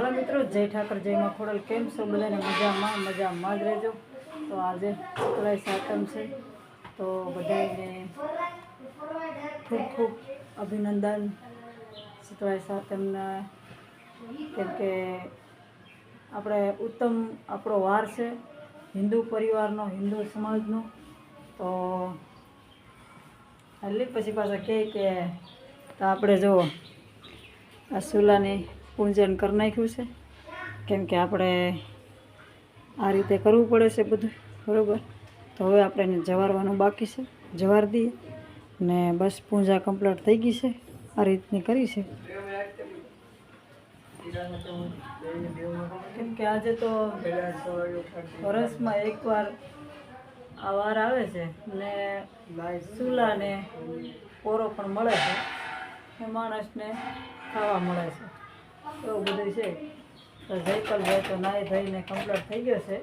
Hello મિત્રો, જય ઠાકર જયમાં ખોડલ કેમ છો? બધાને મજામાં? મજામાં જ રહેજો. તો આજે શુક્લાઈ સાતમ છે. તો બધાને ખૂબ ખૂબ અભિનંદન શુક્લાઈ સાતમના. કેમ કે આપણે ઉત્તમ આપણો વાર છે. હિન્દુ પરિવારનો, હિન્દુ સમાજનો. તો એટલે પછી પાછા કહે કે તો આપણે જુઓ આ સુલાની પૂજન કરી નાખ્યું છે. કેમ કે આપણે આ રીતે કરવું પડે છે બધું, બરાબર? તો હવે આપણે એને જવારવાનું બાકી છે, જવાર દઈએ. ને બસ પૂજા કમ્પ્લીટ થઈ ગઈ છે, આ રીતની કરી છે. કેમ કે આજે તો વર્ષમાં એકવાર આ વાર આવે છે ને ચૂલા ને પોરો પણ મળે છે. એ માણસને ખાવા મળે છે. એવું બધું છે. તો જયપાલભાઈ તો નાય ધોઈને કમ્પ્લીટ થઈ ગયો છે.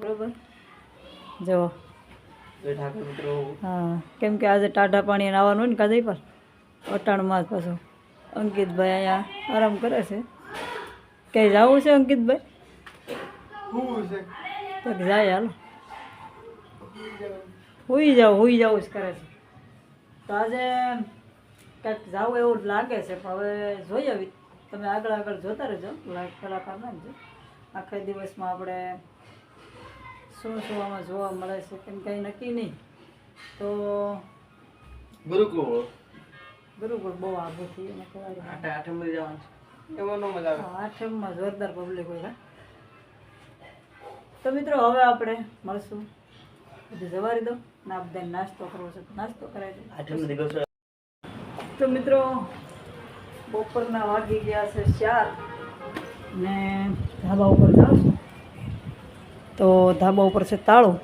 બરોબર? જો હા કેમ કે આજે ટાઢા પાણી આવવાનું હોય ને કા પર? અટાણમાં જ પાછું. અંકિતભાઈ અહીંયા આરામ કરે છે. ક્યાંય જવું છે અંકિતભાઈ? તો જાય હાલો. હુઈ જાવ હુઈ જવું જ કરે છે. તો આજે કંઈક જવું એવું લાગે છે પણ હવે જોઈએ તમે આગળ આગળ જોતા રહેજો લાઈક કલાકાર નાખજો આખા દિવસમાં આપણે શું શું આમાં જોવા મળે છે કેમ કંઈ નક્કી નહીં. તો ગુરુકુળ. ગુરુકુળ બહુ આગળ થઈ અને કહેવાય આઠે આઠે જવાનું છે. એમાં નો મજા આવે. આઠમમાં જોરદાર પબ્લિક હોય તો મિત્રો હવે આપણે મળશું. બધું જવારી દો ના બધાને નાસ્તો કરવો છે નાસ્તો કરાવી દો આઠમ તો મિત્રો બપોરના વાગી ગયા છે ચાર. ને ધાબા ઉપર જાઉં તો ધાબા ઉપર છે તાળું.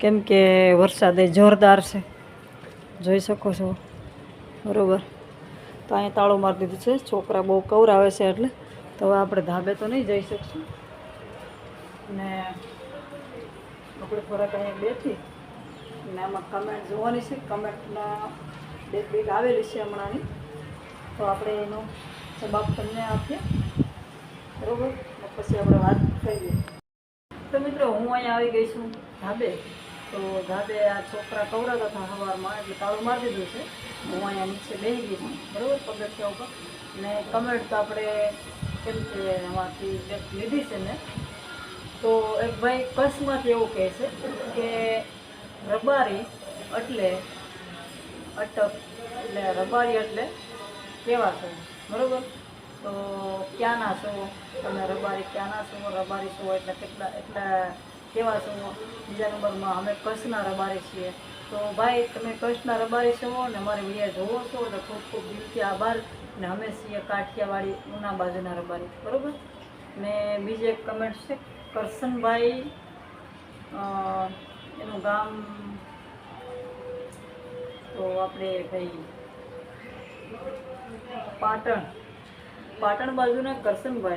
કેમ કે વરસાદ એ જોરદાર છે. જોઈ શકો છો. બરાબર. તો અહીંયા તાળું મારી દીધું છે. છોકરા બહુ કવરાવે છે એટલે. તો હવે આપણે ધાબે તો નહીં જઈ શકશું. ને આપણે થોડાક અહીંયા બેઠી. ને આમાં કમેન્ટ જોવાની છે. કમેન્ટમાં બે બેગ આવેલી છે હમણાંની. તો આપણે એનો જવાબ તમને આપીએ. બરાબર? પછી આપણે વાત કરીએ. તો મિત્રો, હું અહીંયા આવી ગઈ છું ધાબે. તો ધાબે આ છોકરા કવરાતા હતા સવારમાં, એટલે તાળું મારી દીધું છે. હું અહીંયા નીચે બેસી ગઈ છું. બરાબર? પગથિયા ઉપર. ને કમેન્ટ તો આપણે કેમ કે એમાંથી એક લીધી છે ને તો એક ભાઈ કચ્છમાંથી એવું કહે છે કે રબારી એટલે અટક, એટલે રબારી એટલે કેવા છો? બરોબર? તો ક્યાંના છો? તમે રબારી ક્યાંના છો? રબારી છો એટલે કેટલા એટલા કેવા છો? બીજા નંબરમાં અમે કચ્છના રબારી છીએ. તો ભાઈ, તમે કચ્છના રબારી છો ને અમારે વિડીયા જોવો છો એટલે ખૂબ ખૂબ દિલથી આભાર. ને અમે છીએ કાઠિયાવાડી ઉના બાજુના રબારી. બરોબર? ને બીજી કમેન્ટ છે. કરશનભાઈ એનું ગામ તો આપણે ભાઈ પાટણ. પાટણ બાજુના કરશનભાઈ.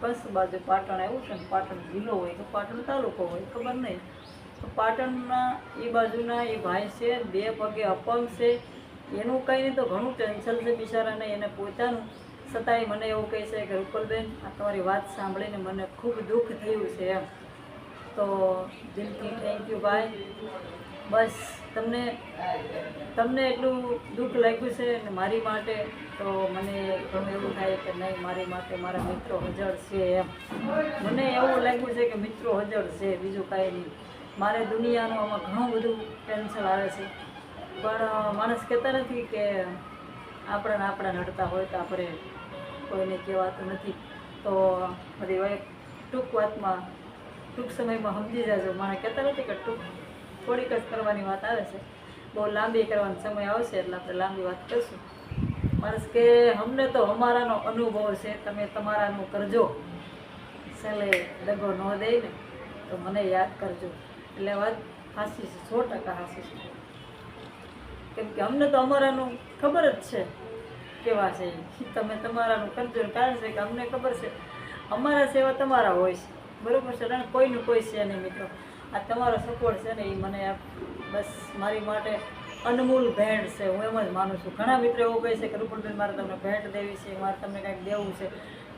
કચ્છ બાજુ પાટણ આવ્યું છે ને, પાટણ જિલ્લો હોય કે પાટણ તાલુકો હોય, ખબર નહીં. તો પાટણના એ બાજુના એ ભાઈ છે, બે પગે અપંગ છે. એનું કંઈ નહીં તો ઘણું ટેન્શન છે બિચારાને, એને પોતાનું. છતાંય મને એવું કહે છે કે, રૂપલબેન, આ તમારી વાત સાંભળીને મને ખૂબ દુઃખ થયું છે. એમ. તો દિલથી થેન્ક યુ ભાઈ. બસ. તમને તમને એટલું દુઃખ લાગ્યું છે ને મારી માટે, તો મને ઘણું એવું થાય કે નહીં, મારી માટે મારા મિત્રો હજળ છે એમ. મને એવું લાગ્યું છે કે મિત્રો હજળ છે, બીજું કાંઈ નહીં. મારે દુનિયાનું આમાં ઘણું બધું ટેન્શન આવે છે. પણ માણસ કહેતા નથી કે આપણા આપણા નડતા હોય તો આપણે કોઈને કહેવાતું નથી. તો બધી ટૂંક વાતમાં, ટૂંક સમયમાં સમજી જાજો. મારે કહેતા નથી કે ટૂંક થોડીક જ કરવાની વાત આવે છે. બહુ લાંબી કરવાનો સમય આવશે એટલે આપણે લાંબી વાત કરશું. માણસ કે અમને તો અમારાનો અનુભવ છે, તમે તમારાનું કરજો. છેલ્લે દગો ન દે તો મને યાદ કરજો. એટલે વાત હાસી છે, સો ટકા હાસી છે. કેમ કે અમને તો અમારાનું ખબર જ છે. કેવા છે તમે તમારાનું કરજો. કારણ છે કે અમને ખબર છે, અમારા સેવા તમારા હોય છે. બરાબર છે? અને કોઈનું કોઈ છે નહીં મિત્રો. આ તમારો સપોર્ટ છે ને એ મને બસ મારી માટે અનમૂલ ભેટ છે. હું એમ જ માનું છું. ઘણા મિત્રો એવું કહે છે કે રૂપણબેન મારે તમને ભેટ દેવી છે, મારે તમને કાંઈક દેવું છે.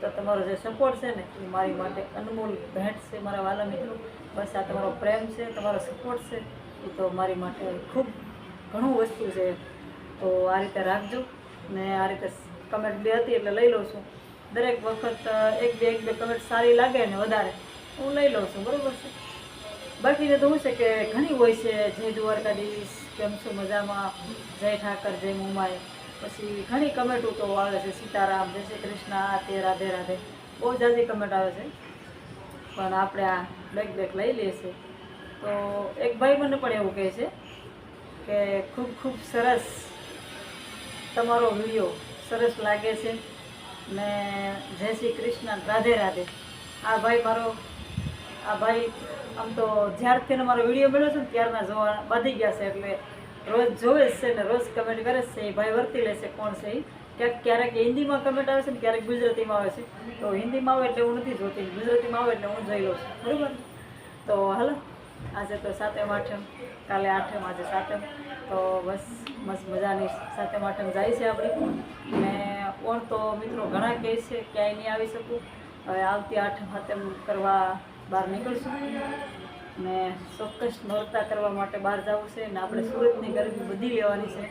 તો તમારો જે સપોર્ટ છે ને, એ મારી માટે અનમોલ ભેટ છે મારા વાલા મિત્રો. બસ આ તમારો પ્રેમ છે, તમારો સપોર્ટ છે. એ તો મારી માટે ખૂબ ઘણું વસ્તુ છે. તો આ રીતે રાખજો. ને આ રીતે કમેન્ટ બે હતી એટલે લઈ લઉં છું. દરેક વખત એક બે એક બે કમેન્ટ સારી લાગે ને વધારે હું લઈ લઉં છું. બરાબર છે? બાકીને તો શું છે કે ઘણી હોય છે, જય દ્વારકાધીશ, કેમ છો મજામાં? જય ઠાકર, જય મુમાય પછી ઘણી કમેન્ટો તો આવે છે, સીતારામ, જય શ્રી કૃષ્ણ, આ તે રાધે રાધે. બહુ જાજી કમેન્ટ આવે છે. પણ આપણે આ બ્લેક બેક લઈ લઈએ છીએ. તો એક ભાઈ મને પણ એવું કહે છે કે ખૂબ ખૂબ સરસ તમારો વીડિયો સરસ લાગે છે ને જય શ્રી કૃષ્ણ, રાધે રાધે. આ ભાઈ મારો આ ભાઈ, આમ તો જ્યારથી મારો વીડિયો મળ્યો છે ને ત્યારના જોવા બાંધી ગયા છે એટલે રોજ જોવે છે ને, રોજ કમેન્ટ કરે છે એ ભાઈ વર્તી લે છે કોણ છે એ. ક્યાંક ક્યારેક હિન્દીમાં કમેન્ટ આવે છે ને, ક્યારેક ગુજરાતીમાં આવે છે. તો હિન્દીમાં આવે એટલે હું નથી જોતી, ગુજરાતીમાં આવે એટલે હું જોઈ લઉં છું. બરાબર? તો હાલો, આજે તો સાતમ આઠમ, કાલે આઠમ, આજે સાતમ. તો બસ મસ્ત મજાની સાતમ આઠમ જાય છે આપણી. ને ઓણ તો મિત્રો ઘણા કહે છે, ક્યાંય નહીં આવી શકું. હવે આવતી આઠમ સાતમ કરવા બહાર નીકળશું. ને ચોક્કસ નોરતા કરવા માટે બહાર જવું છે ને આપણે સુરતની ગરબી બધી લેવાની છે.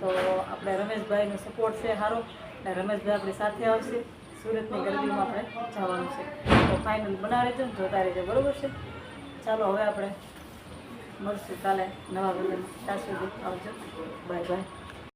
તો આપણે રમેશભાઈનો સપોર્ટ છે સારો. ને રમેશભાઈ આપણી સાથે આવશે. સુરતની ગરબીમાં આપણે જવાનું છે. તો ફાઇનલ બનાવી રહેજો જોતા રહેજો, બરાબર છે? ચાલો હવે આપણે મળશું. કાલે નવા વિડીયોમાં. ત્યાં સુધી આવજો. Bye bye